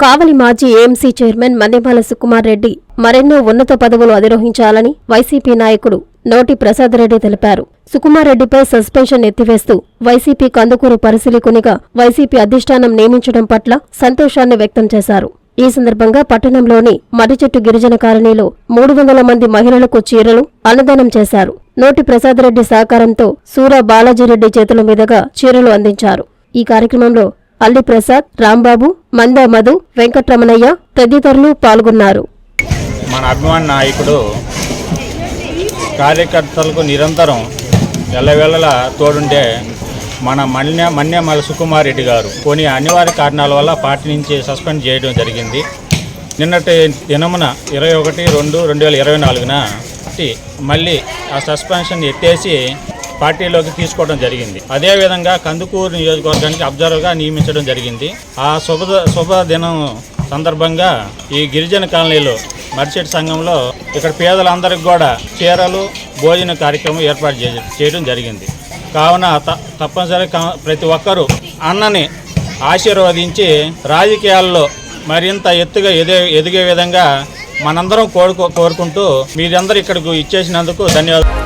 కావలి మాజీ AMC chairman Mannemala Sukumar Reddy మరెన్నో ఉన్నత పదవులు అధిరోహించాలని వైసీపీ నాయకుడు నోటి ప్రసాద్ రెడ్డి తెలిపారు. సుకుమార్ రెడ్డిపై సస్పెన్షన్ ఎత్తివేస్తూ వైసీపీ కందుకూరు పరిశీలికునిగా వైసీపీ అధిష్టానం నియమించడం పట్ల సంతోషాన్ని వ్యక్తం చేశారు. ఈ సందర్భంగా పట్టణంలోని మర్రిచెట్టు గిరిజన కాలనీలో మూడు వందల మంది మహిళలకు చీరలు అన్నదానం చేశారు. నోటి ప్రసాద్ రెడ్డి సహకారంతో సూర బాలాజీరెడ్డి చేతుల మీదుగా చీరలు అందించారు. ఈ కార్యక్రమంలో అల్లి ప్రసాద్ రాంబాబు మందా మధు వెంకట్రమణయ్య తదితరులు పాల్గొన్నారు. మన అభిమాన నాయకుడు కార్యకర్తలకు నిరంతరం ఎల్లవేళలా తోడుండే మన మన్య మన్యమల సుకుమార్ రెడ్డి గారు. కొన్ని అనివార్య కారణాల వల్ల పార్టీ నుంచి సస్పెండ్ చేయడం జరిగింది. నిన్నటి దినమున ఇరవై ఒకటి రెండు రెండు వేల ఇరవై నాలుగున మళ్ళీ ఆ సస్పెన్షన్ ఎత్తేసి పార్టీలోకి తీసుకోవడం జరిగింది. అదేవిధంగా కందుకూరు నియోజకవర్గానికి అబ్జర్వర్గా నియమించడం జరిగింది. ఆ శుభ శుభ దినం సందర్భంగా ఈ గిరిజన కాలనీలో మర్చెట్ సంఘంలో ఇక్కడ పేదలందరికీ కూడా చీరలు భోజన కార్యక్రమం ఏర్పాటు చే- చేయడం జరిగింది. కావున త- తప్పనిసరి ప్రతి ఒక్కరూ అన్నని ఆశీర్వదించి రాజకీయాల్లో మరింత ఎత్తుగా ఎదే ఎదిగే విధంగా మనందరం కోరుకో కోరుకుంటూ మీరందరూ ఇక్కడికి ఇచ్చేసినందుకు ధన్యవాదాలు.